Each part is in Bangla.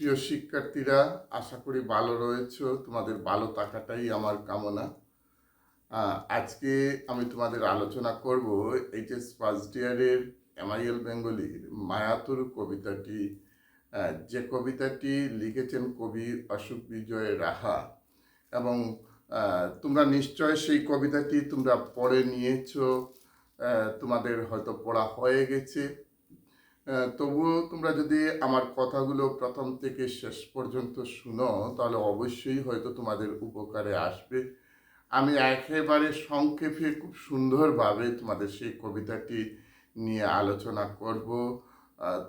প্রিয় শিক্ষার্থীরা, আশা করি ভালো রয়েছো। তোমাদের ভালো থাকাটাই আমার কামনা। আজকে আমি তোমাদের আলোচনা করব এইচএস ফার্স্ট ইয়ারের এমআইএল বেঙ্গলির মায়াতুর কবিতাটি। যে কবিতাটি লিখেছেন কবি অশোক বিজয় রাহা এবং তোমরা নিশ্চয় সেই কবিতাটি তোমরা পড়ে নিয়েছো। তোমাদের হয়তো পড়া হয়ে গেছে। তবুও তোমরা যদি আমার কথাগুলো প্রথম থেকে শেষ পর্যন্ত শুনো, তাহলে অবশ্যই হয়তো তোমাদের উপকারে আসবে। আমি একেবারে সংক্ষেপে খুব সুন্দরভাবে তোমাদের সেই কবিতাটি নিয়ে আলোচনা করব।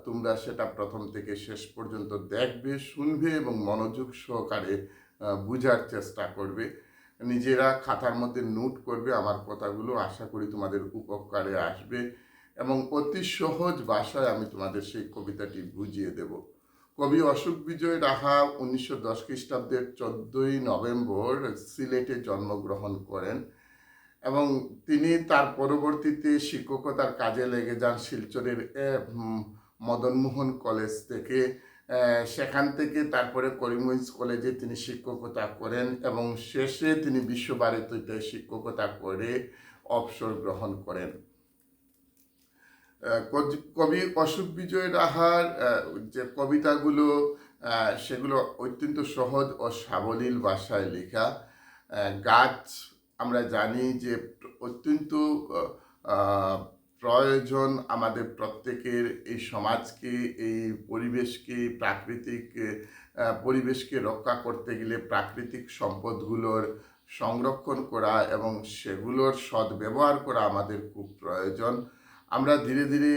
তোমরা সেটা প্রথম থেকে শেষ পর্যন্ত দেখবে, শুনবে এবং মনোযোগ সহকারে বুঝার চেষ্টা করবে। নিজেরা খাতার মধ্যে নোট করবে, আমার কথাগুলো আশা করি তোমাদের উপকারে আসবে। এবং অতি সহজ ভাষায় আমি তোমাদের সেই কবিতাটি বুঝিয়ে দেব। কবি অশোক বিজয় রাহা উনিশশো দশ খ্রিস্টাব্দের চোদ্দই নভেম্বর সিলেটে জন্মগ্রহণ করেন এবং তিনি তার পরবর্তীতে শিক্ষকতার কাজে লেগে যান শিলচরের মদনমোহন কলেজ থেকে। সেখান থেকে তারপরে করিমগঞ্জ কলেজে তিনি শিক্ষকতা করেন এবং শেষে তিনি বিশ্বভারতীতে শিক্ষকতা করে অবসর গ্রহণ করেন। কবি- অশোক বিজয় রাহার যে কবিতাগুলো সেগুলো অত্যন্ত সহজ ও সাবলীল ভাষায় লেখা। গাছ আমরা জানি যে অত্যন্ত প্রয়োজন আমাদের প্রত্যেকের এই সমাজকে, এই পরিবেশকে, প্রাকৃতিক পরিবেশকে রক্ষা করতে গেলে প্রাকৃতিক সম্পদগুলোর সংরক্ষণ করা এবং সেগুলোর সদ্ব্যবহার করা আমাদের খুব প্রয়োজন। আমরা ধীরে ধীরে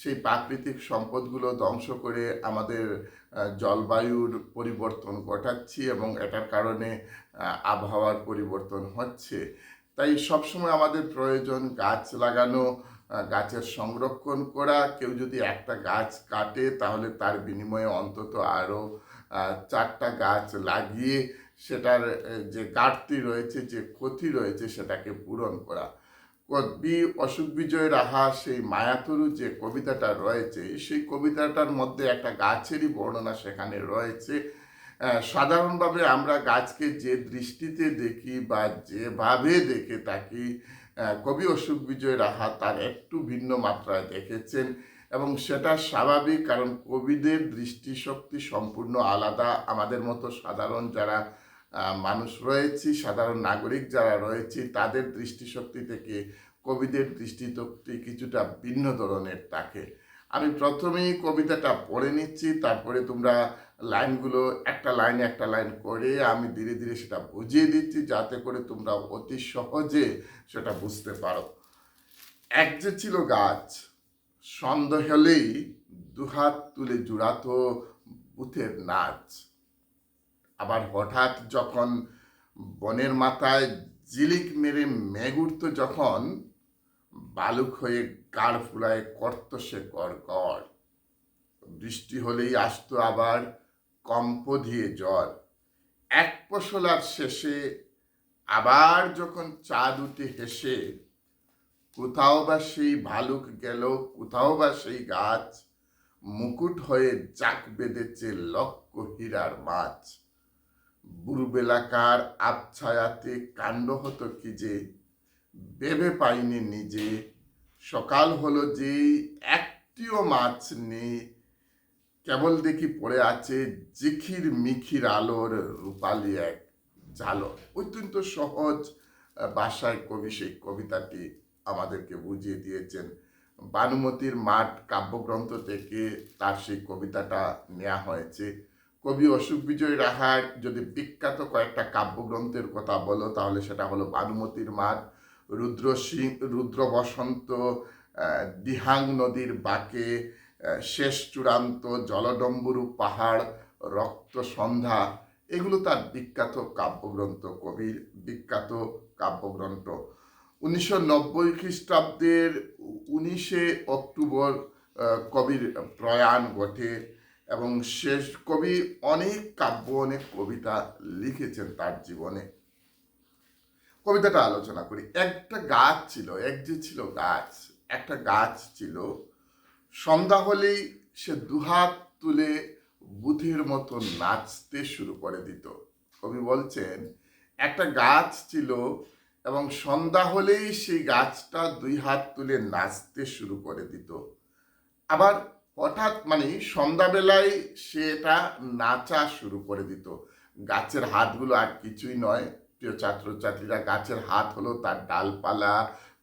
সেই প্রাকৃতিক সম্পদগুলো ধ্বংস করে আমাদের জলবায়ুর পরিবর্তন ঘটাচ্ছি এবং এটার কারণে আবহাওয়ার পরিবর্তন হচ্ছে। তাই সবসময় আমাদের প্রয়োজন গাছ লাগানো গাছের সংরক্ষণ করা। কেউ যদি একটা গাছ কাটে তাহলে তার বিনিময়ে অন্তত আরও চারটা গাছ লাগিয়ে সেটার যে ঘাটতি রয়েছে, যে ক্ষতি রয়েছে সেটাকে পূরণ করা। কবি অশোক বিজয় রাহা সেই মায়াতরু যে কবিতাটা রয়েছে, সেই কবিতাটার মধ্যে একটা গাছেরই বর্ণনা সেখানে রয়েছে। সাধারণভাবে আমরা গাছকে যে দৃষ্টিতে দেখি বা যেভাবে দেখে থাকি কবি অশোক বিজয় রাহা তার একটু ভিন্ন মাত্রায় দেখেছেন এবং সেটা স্বাভাবিক কারণ কবিদের দৃষ্টিশক্তি সম্পূর্ণ আলাদা। আমাদের মতো সাধারণ যারা মানুষ রয়েছি, সাধারণ নাগরিক যারা রয়েছি, তাদের দৃষ্টিশক্তি থেকে, কবিদের দৃষ্টিশক্তি কিছুটা ভিন্ন ধরনের থাকে। আমি প্রথমেই কবিতাটা পড়ে নিচ্ছি, তারপরে তোমরা লাইনগুলো একটা লাইন একটা লাইন করে আমি ধীরে ধীরে সেটা বুঝিয়ে দিচ্ছি, যাতে করে তোমরা অতি সহজে সেটা বুঝতে পারো। এক যে ছিল গাছ সন্দেহ হলেই দুহাত তুলে জুড়াতো বুথের নাচ। আবার হঠাৎ যখন বনের মাথায় জিলিক মেরে মেঘ উঠত যখন বালুক হয়ে গাড় ফুলায় করত সে কর বৃষ্টি হলেই আসতো আবার কম্প দিয়ে জল। এক পশলার শেষে আবার যখন চাঁদ উঠে হেসে, কোথাও বা সেই ভালুক গেল, কোথাও বা সেই গাছ, মুকুট হয়ে জাক বেঁধেছে লক্ষ হীরার মাছ। বুড়বেলাকার আবছায়াতে কাণ্ড হতো কি যে? ভেবে পাইনি নিজে। সকাল হলো যে একটিও মাছ নেই। কেবল দেখি পড়ে আছে জিখির মিখির আলোর রূপালি এক জালো অত্যন্ত সহজ ভাষায় কবি সেই কবিতাটি আমাদেরকে বুঝিয়ে দিয়েছেন। বানুমতির মাঠ কাব্যগ্রন্থ থেকে তার সেই কবিতাটা নেওয়া হয়েছে। কবি অশোক বিজয় রাহার যদি বিখ্যাত কয়েকটা কাব্যগ্রন্থের কথা বলো, তাহলে সেটা হলো বানুমতির মাঠ, রুদ্র সিং, রুদ্র বসন্ত দিহাং নদীর বাঁকে শেষ চূড়ান্ত জলডম্বরু পাহাড়, রক্ত সন্ধ্যা, এগুলো তার বিখ্যাত কাব্যগ্রন্থ, কবির বিখ্যাত কাব্যগ্রন্থ। উনিশশো নব্বই খ্রিস্টাব্দের উনিশে অক্টোবর কবির প্রয়াণ ঘটে। এবং শেষ কবি অনেক কাব্য, অনেক কবিতা লিখেছেন তার জীবনে। কবিতাটা আলোচনা করি। একটা গাছ ছিল, এক যে ছিল গাছ, একটা গাছ ছিল, সন্ধ্যা হলেই সে দুহাত তুলে বুথের মতো নাচতে শুরু করে দিত। কবি বলছেন, একটা গাছ ছিল এবং সন্ধ্যা হলেই সেই গাছটা দুই হাত তুলে নাচতে শুরু করে দিত। আবার হঠাৎ মানে সন্ধ্যাবেলায় সে এটা নাচা শুরু করে দিত। গাছের হাতগুলো আর কিছুই নয়। প্রিয় ছাত্রছাত্রীরা গাছের হাত হলো তার ডালপালা,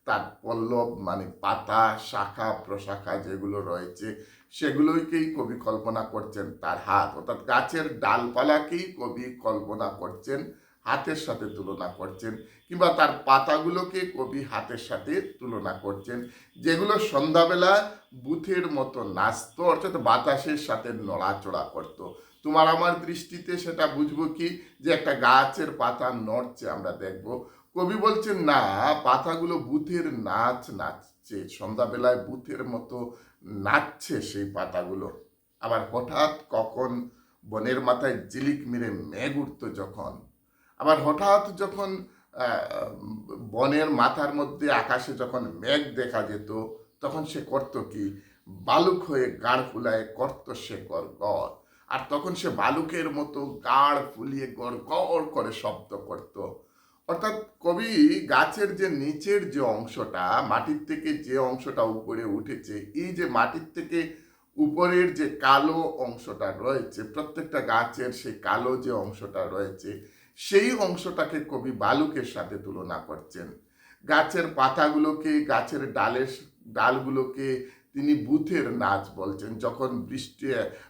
তার পল্লব মানে পাতা, শাখা, প্রশাখা যেগুলো রয়েছে, সেগুলোকেই কবি কল্পনা করছেন তার হাত। অর্থাৎ গাছের ডালপালাকেই কবি কল্পনা করছেন হাতের সাথে তুলনা করছেন কিংবা তার পাতাগুলোকে কবি হাতের সাথে তুলনা করছেন, যেগুলো সন্ধ্যাবেলা বুথের মতো নাচতো, অর্থাৎ বাতাসের সাথে নড়াচড়া করত। তোমার আমার দৃষ্টিতে সেটা বুঝব কি? যে একটা গাছের পাতা নড়ছে, আমরা দেখব। কবি বলছেন, না, পাতাগুলো বুথের নাচ নাচছে, সন্ধ্যাবেলায় বুথের মতো নাচছে সেই পাতাগুলো। আবার হঠাৎ কখন বনের মাথায় জিলিক মেরে মেঘ উঠতো যখন আবার হঠাৎ যখন বনের মাথার মধ্যে আকাশে যখন মেঘ দেখা যেত, তখন সে করতো কি? বালুক হয়ে গাড় ফুলায় করতো সে গড় আর তখন সে বালুকের মতো গাড় ফুলিয়ে গড় গড় করে শব্দ করত। অর্থাৎ কবি গাছের যে নিচের যে অংশটা, মাটির থেকে যে অংশটা উপরে উঠেছে, এই যে মাটির থেকে উপরের যে কালো অংশটা রয়েছে, প্রত্যেকটা গাছের সেই কালো যে অংশটা রয়েছে সেই অংশটাকে কবি বালুকের সাথে তুলনা করছেন। গাছের পাতাগুলোকে, গাছের ডালের ডালগুলোকে তিনি বুথের নাচ বলছেন। যখন বৃষ্টি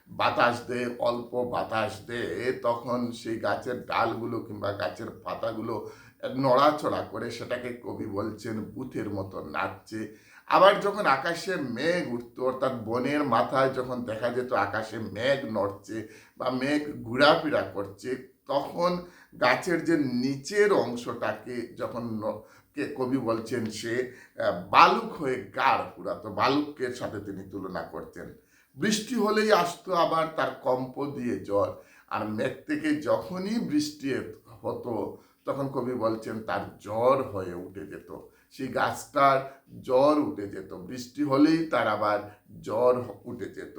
বাতাস দেয়, অল্প বাতাস দেয়, তখন সেই গাছের ডালগুলো কিংবা গাছের পাতাগুলো নড়াচড়া করে সেটাকে কবি বলছেন বুথের মতো নাচছে। আবার যখন আকাশে মেঘ উঠতো, অর্থাৎ বনের মাথায় যখন দেখা যেত আকাশে মেঘ নড়ছে বা মেঘ ঘোরাফেরা করছে তখন গাছের যে নিচের অংশটাকে যখন কে কবি বলছেন সে বালুক হয়ে গাঢ় পুরাতো বালুকের সাথে তিনি তুলনা করছেন বৃষ্টি হলেই আসতো আবার তার কম্প দিয়ে জল। আর মেঘ থেকে যখনই বৃষ্টি হতো, তখন কবি বলছেন তার জ্বর হয়ে উঠে যেত। সেই গাছটার জ্বর উঠে যেত। বৃষ্টি হলেই তার আবার জ্বর উঠে যেত।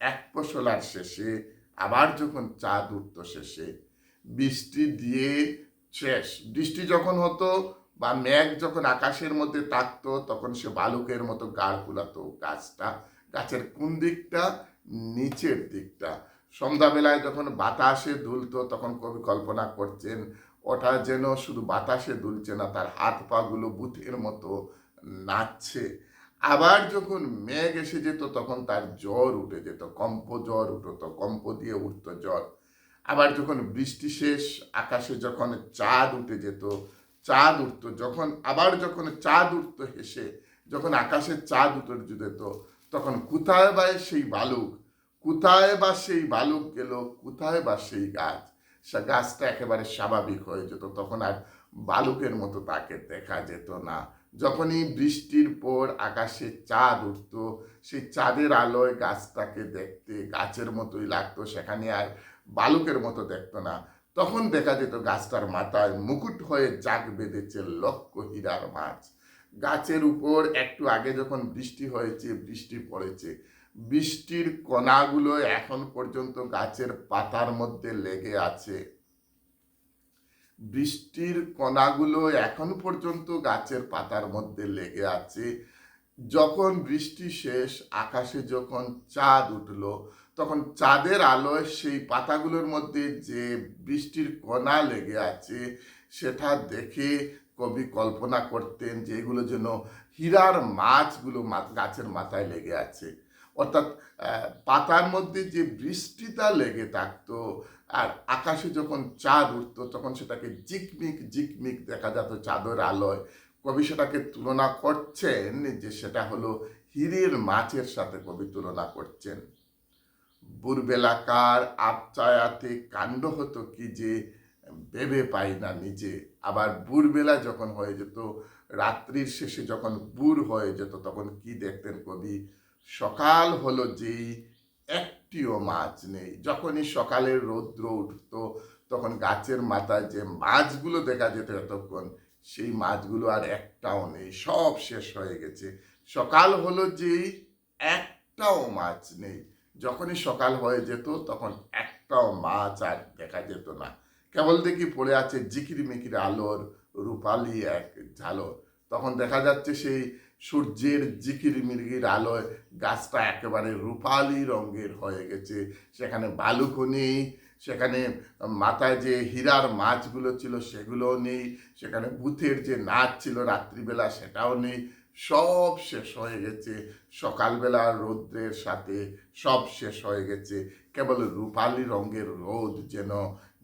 এক ফসলার শেষে আবার যখন চাঁদ উঠতো শেষে, বৃষ্টি দিয়ে শেষ। বৃষ্টি যখন হতো বা মেঘ যখন আকাশের মধ্যে থাকতো, তখন সে বালুকের মতো গাড় ফুলাতো গাছটা। গাছের কোন দিকটা? নিচের দিকটা। সন্ধ্যাবেলায় যখন বাতাসে দুলতো, তখন কবি কল্পনা করছেন, ওটা যেন শুধু বাতাসে দুলছে না, তার হাত পাগুলো বুথের মতো নাচছে। আবার যখন মেঘ এসে যেত, তখন তার জ্বর উঠে যেত। কম্প জ্বর উঠতো, কম্প দিয়ে উঠতো জ্বর। আবার যখন বৃষ্টি শেষ, আকাশে যখন চাঁদ উঠে যেত, চাঁদ উঠতো। যখন, আবার যখন চাঁদ উঠতো হেসে, যখন আকাশে চাঁদ উঠে যেত, তখন কোথায় বা সেই বালুক? কোথায় বা সেই বালুক গেল? কোথায় বা সেই গাছ? সে গাছটা একেবারে স্বাভাবিক হয়ে যেত। তখন আর বালুকের মতো তাকে দেখা যেত না। যখনই বৃষ্টির পর আকাশে চাঁদ উঠতো, সেই চাঁদের আলোয় গাছটাকে দেখতে গাছের মতোই লাগতো। সেখানে আর বালুকের মতো দেখতো না। তখন দেখা যেত গাছটার মাথায় মুকুট হয়ে জাগ বেঁধেছে লক্ষ হীরার মাছ। গাছের উপর একটু আগে যখন বৃষ্টি হয়েছে, বৃষ্টি পড়েছে। বৃষ্টির কণাগুলো এখন পর্যন্ত গাছের পাতার মধ্যে লেগে আছে। বৃষ্টির কণাগুলো এখন পর্যন্ত গাছের পাতার মধ্যে লেগে আছে। যখন বৃষ্টি শেষ, আকাশে যখন চাঁদ উঠল, তখন চাঁদের আলোয় সেই পাতাগুলোর মধ্যে যে বৃষ্টির কণা লেগে আছে, সেটা দেখে কবি কল্পনা করতেন যে এগুলো যেন হীরার মাছগুলো গাছের মাথায় লেগে আছে। অর্থাৎ পাতার মধ্যে যে বৃষ্টিটা লেগে থাকতো আর আকাশে যখন চাঁদ উঠতো, তখন সেটাকে জিকমিক জিকমিক দেখা যেত চাঁদের আলোয়। কবি সেটাকে তুলনা করছেন যে সেটা হলো হীরের মাছের সাথে কবি তুলনা করছেন। বুরবেলাকার আপচায়াতে কাণ্ড হতো কি যে ভেবে পাই না নিজে। আবার বুরবেলা যখন হয়ে যেত, রাত্রির শেষে যখন বুর হয়ে যেত, তখন কি দেখতেন কবি? সকাল হলো যেই একটিও মাছ নেই। যখনই সকালের রৌদ্র উঠতো, তখন গাছের মাথায় যে মাছগুলো দেখা যেত এতক্ষণ, সেই মাছগুলো আর একটাও নেই, সব শেষ হয়ে গেছে। সকাল হলো যেই একটাও মাছ নেই। যখনই সকাল হয়ে যেত, তখন একটাও মাছ আর দেখা যেত না। কেবল দেখি পড়ে আছে জিকির মিকির আলোর রূপালি এক ঝালর। তখন দেখা যাচ্ছে সেই সূর্যের জিকির মিরগির আলোয় গাছটা একেবারে রূপালি রঙের হয়ে গেছে। সেখানে বালুকও নেই, সেখানে মাথায় যে হীরার মাছগুলো ছিল সেগুলোও নেই, সেখানে বুথের যে নাচ ছিল রাত্রিবেলা সেটাও নেই। সব শেষ হয়ে গেছে। সকালবেলা রৌদ্রের সাথে সব শেষ হয়ে গেছে। কেবল রূপালি রঙের রোদ যেন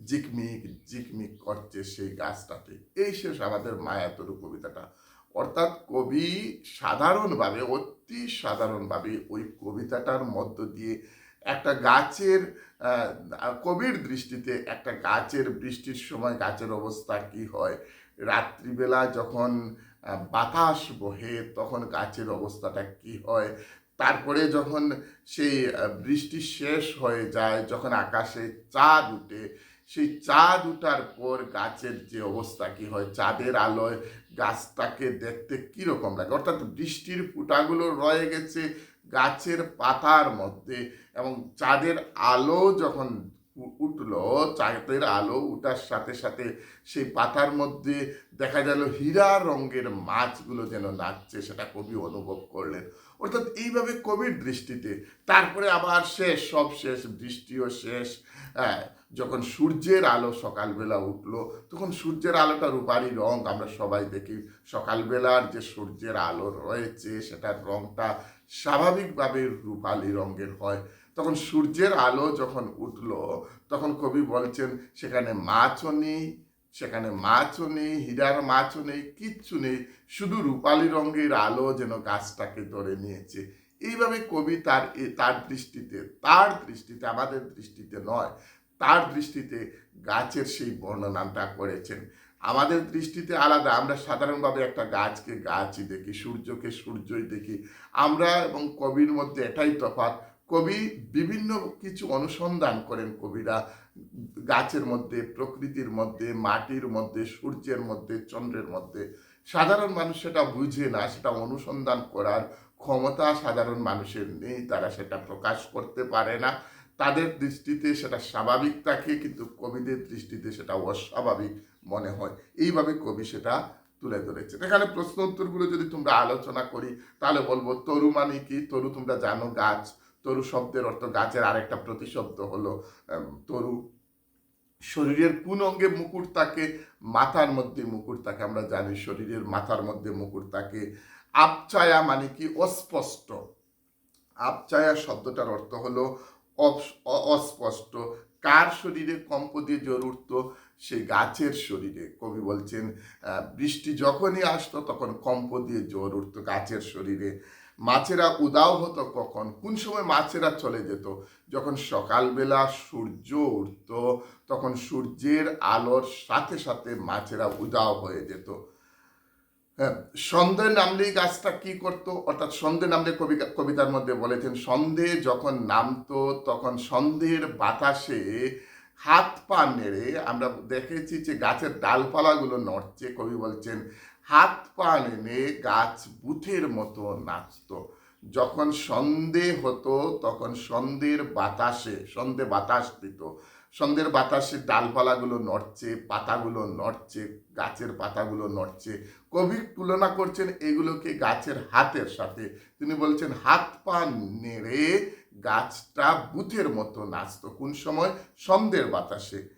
জিকমিক জিকমিক করছে সেই গাছটাতে। এই শেষ আমাদের মায়াতরু কবিতাটা। অর্থাৎ কবি সাধারণভাবে, অতি সাধারণভাবে ওই কবিতাটার মধ্য দিয়ে একটা গাছের কবির দৃষ্টিতে একটা গাছের বৃষ্টির সময় গাছের অবস্থা কি হয়? রাত্রিবেলা যখন বাতাস বহে তখন গাছের অবস্থাটা কি হয়? তারপরে যখন সেই বৃষ্টি শেষ হয়ে যায়, যখন আকাশে চাঁদ উঠে, সেই চাঁদ উঠার পর গাছের যে অবস্থা কি হয়? চাঁদের আলোয় গাছটাকে দেখতে কীরকম লাগে? অর্থাৎ বৃষ্টির ফুটাগুলো রয়ে গেছে গাছের পাতার মধ্যে এবং চাঁদের আলো যখন উঠল, চাঁদের আলো উঠার সাথে সাথে সেই পাতার মধ্যে দেখা গেল হীরা রঙের মাছগুলো যেন নাচছে, সেটা কবি অনুভব করলেন। অর্থাৎ এইভাবে কবির দৃষ্টিতে, তারপরে আবার শেষ, সব শেষ, বৃষ্টিও শেষ হ্যাঁ যখন সূর্যের আলো সকালবেলা উঠল, তখন সূর্যের আলোটা রূপারি রং। আমরা সবাই দেখি সকালবেলার যে সূর্যের আলো রয়েছে, সেটার রংটা স্বাভাবিকভাবে রূপালি রঙের হয়। তখন সূর্যের আলো যখন উঠল, তখন কবি বলছেন, সেখানে মাছও নেই, সেখানে মাছও নেই, হীরার মাছও নেই, কিচ্ছু নেই। শুধু রূপালি রঙের আলো যেন গাছটাকে ধরে নিয়েছে। এইভাবে কবি তার তার দৃষ্টিতে তার দৃষ্টিতে, আমাদের দৃষ্টিতে নয় তার দৃষ্টিতে গাছের সেই বর্ণনাটা করেছেন। আমাদের দৃষ্টিতে আলাদা, আমরা সাধারণভাবে একটা গাছকে গাছই দেখি, সূর্যকে সূর্যই দেখি। আমরা এবং কবির মধ্যে এটাই তফাৎ, কবি বিভিন্ন কিছু অনুসন্ধান করেন কবিরা, গাছের মধ্যে, প্রকৃতির মধ্যে, মাটির মধ্যে, সূর্যের মধ্যে, চন্দ্রের মধ্যে। সাধারণ মানুষ সেটা বুঝে না, সেটা অনুসন্ধান করার ক্ষমতা সাধারণ মানুষের নেই, তারা সেটা প্রকাশ করতে পারে না। তাদের দৃষ্টিতে সেটা স্বাভাবিক থাকে, কিন্তু কবিদের দৃষ্টিতে সেটা অস্বাভাবিক মনে হয়। এইভাবে কবি সেটা তুলে ধরেছেন। এখানে প্রশ্ন উত্তরগুলো যদি তোমরা আলোচনা করি, তাহলে বলব, তরু মানে কি? তরু তোমরা জানো গাছ। তরু শব্দের অর্থ গাছের আরেকটা প্রতিশব্দ হলো তরু শরীরের কোন অঙ্গে মুকুট থাকে, মাথার মধ্যে মুকুট থাকে। আমরা জানি শরীরের মাথার মধ্যে মুকুট থাকে। আপচায়া মানে কি? অস্পষ্ট। আপচায়া শব্দটার অর্থ হলো অস্পষ্ট। কার শরীরে কম্প দিয়ে জ্বর উঠতো? সেই গাছের শরীরে। কবি বলছেন বৃষ্টি যখনই আসতো তখন কম্প দিয়ে জ্বর উঠতো গাছের শরীরে। মাছেরা উদাও হতো কখন? কোন সময় মাছেরা চলে যেত? যখন সকালবেলা সূর্য উঠতো, তখন সূর্যের আলোর সাথে সাথে মাছেরা উদাও হয়ে যেত। সন্ধে নামলেই গাছটা কি করত? অর্থাৎ সন্ধে নামলে কবি কবিতার মধ্যে বলেছেন সন্ধে যখন নামতো, তখন সন্ধের বাতাসে হাত পা নেড়ে আমরা দেখেছি যে গাছের ডালপালাগুলো নড়ছে। কবি বলছেন, হাত পা নেড়ে গাছ বুথের মতো নাচতো। যখন সন্ধে হতো, তখন সন্ধের বাতাসে সন্ধে বাতাস দিত। সন্ধ্যের বাতাসে ডালপালাগুলো নড়ছে, পাতাগুলো নড়ছে, গাছের পাতাগুলো নড়ছে। কবি তুলনা করছেন এগুলোকে গাছের হাতের সাথে। তিনি বলছেন, হাত পা নেড়ে গাছটা বুথের মতো নাচতো। কোন সময়? সন্ধ্যের বাতাসে।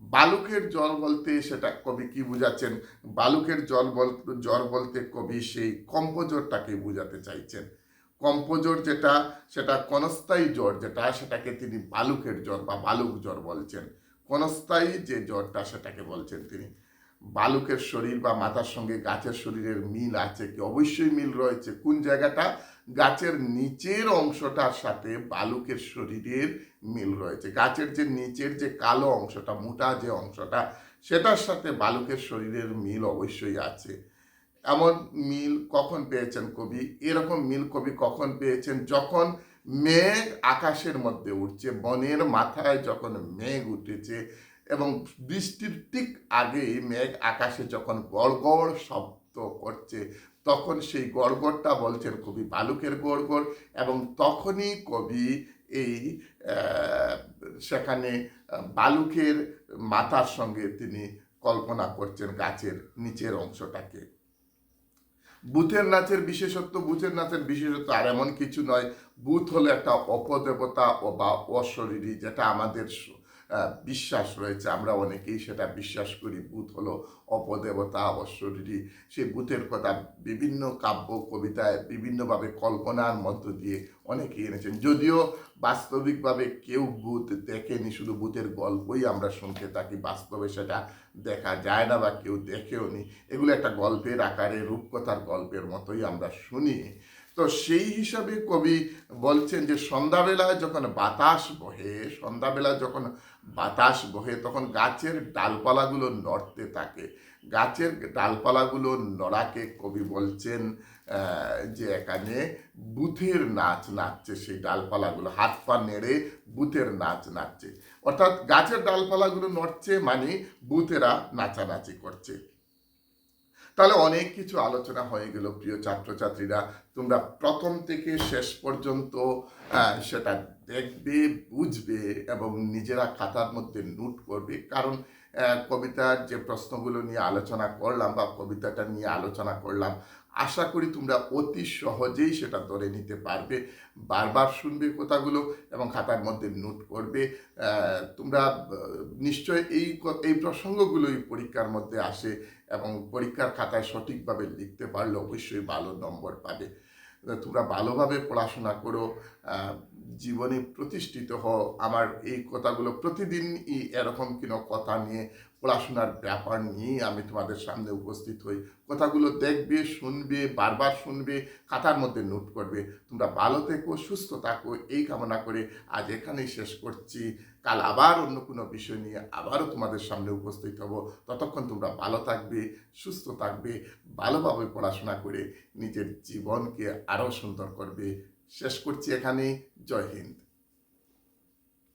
বালুকের জল বলতে সেটা কবি কি বুঝাচ্ছেন? বালুকের জল বল জ্বর বলতে কবি সেই কম্পোজরটাকে বুঝাতে চাইছেন। কম্পোজর যেটা, সেটা কনস্থায়ী জ্বর যেটা, সেটাকে তিনি বালুকের জ্বর বা বালুক জ্বর বলছেন। কনস্থায়ী যে জ্বরটা সেটাকে বলছেন তিনি। বালুকের শরীর বা মাথার সঙ্গে গাছের শরীরের মিল আছে কি? অবশ্যই মিল রয়েছে। কোন জায়গাটা? গাছের নিচের অংশটার সাথে বালুকের শরীরের মিল রয়েছে। গাছের যে নিচের যে কালো অংশটা, মোটা যে অংশটা, সেটার সাথে বালুকের শরীরের মিল অবশ্যই আছে। এমন মিল কখন পেয়েছেন কবি? এরকম মিল কবি কখন পেয়েছেন? যখন মেঘ আকাশের মধ্যে উঠছে বনের মাথায় যখন মেঘ উঠেছে এবং বৃষ্টির ঠিক আগেই মেঘ আকাশে যখন গড়গড় শব্দ করছে, তখন সেই গড়গড়টা বলছেন কবি বালুকের গড়গড় এবং তখনই কবি এই সেখানে বালুকের মাথার সঙ্গে তিনি কল্পনা করছেন গাছের নিচের অংশটাকে। বুথের নাচের বিশেষত্ব, বুথের নাচের বিশেষত্ব আর এমন কিছু নয়। বুথ হলো একটা অপদেবতা বা অশরীরী, যেটা আমাদের বিশ্বাস রয়েছে। আমরা অনেকেই সেটা বিশ্বাস করি। বুথ হলো অপদেবতা অশরীরী সেই বুথের কথা বিভিন্ন কাব্য, কবিতায় বিভিন্নভাবে কল্পনার মধ্য দিয়ে অনেকেই এনেছেন। যদিও বাস্তবিকভাবে কেউ বুথ দেখেনি, শুধু বুথের গল্পই আমরা শুনতে থাকি। বাস্তবে সেটা দেখা যায় না বা কেউ দেখেও নি এগুলো একটা গল্পের আকারে, রূপকথার গল্পের মতোই আমরা শুনি। তো সেই হিসাবে কবি বলছেন যে সন্ধ্যাবেলায় যখন বাতাস বহে, সন্ধ্যাবেলায় যখন বাতাস বহে, তখন গাছের ডালপালাগুলো নড়তে থাকে। গাছের ডালপালাগুলো নড়াকে কবি বলছেন যে এখানে বুথের নাচ নাচছে সেই ডালপালাগুলো। হাত পা নেড়ে বুথের নাচ নাচছে। অর্থাৎ গাছের ডালপালাগুলো নড়ছে মানে বুথেরা নাচানাচি করছে। তাহলে অনেক কিছু আলোচনা হয়ে গেল, প্রিয় ছাত্রছাত্রীরা। তোমরা প্রথম থেকে শেষ পর্যন্ত সেটা দেখবে, বুঝবে এবং নিজেরা খাতার মধ্যে নোট করবে। কারণ কবিতার যে প্রশ্নগুলো নিয়ে আলোচনা করলাম বা কবিতাটা নিয়ে আলোচনা করলাম, আশা করি তোমরা অতি সহজেই সেটা ধরে নিতে পারবে। বারবার শুনবে কথাগুলো এবং খাতার মধ্যে নোট করবে। তোমরা নিশ্চয় এই এই প্রসঙ্গগুলোই পরীক্ষার মধ্যে আসে। এবং পরীক্ষার খাতায় সঠিকভাবে লিখতে পারলে অবশ্যই ভালো নম্বর পাবে। তোমরা ভালোভাবে পড়াশোনা করো জীবনে প্রতিষ্ঠিত হও। আমার এই কথাগুলো প্রতিদিন এরকম কোনো কথা নিয়ে, পড়াশোনার ব্যাপার নিয়ে আমি তোমাদের সামনে উপস্থিত হই। কথাগুলো দেখবে, শুনবে, বারবার শুনবে, খাতার মধ্যে নোট করবে। তোমরা ভালো থেকো, সুস্থ থাকো, এই কামনা করে আজ এখানেই শেষ করছি। কাল আবার অন্য কোনো বিষয় নিয়ে আবারও তোমাদের সামনে উপস্থিত হব। ততক্ষণ তোমরা ভালো থাকবে, সুস্থ থাকবে, ভালোভাবে পড়াশোনা করে নিজের জীবনকে আরও সুন্দর করবে। শেষ করছি এখানেই জয় হিন্দ।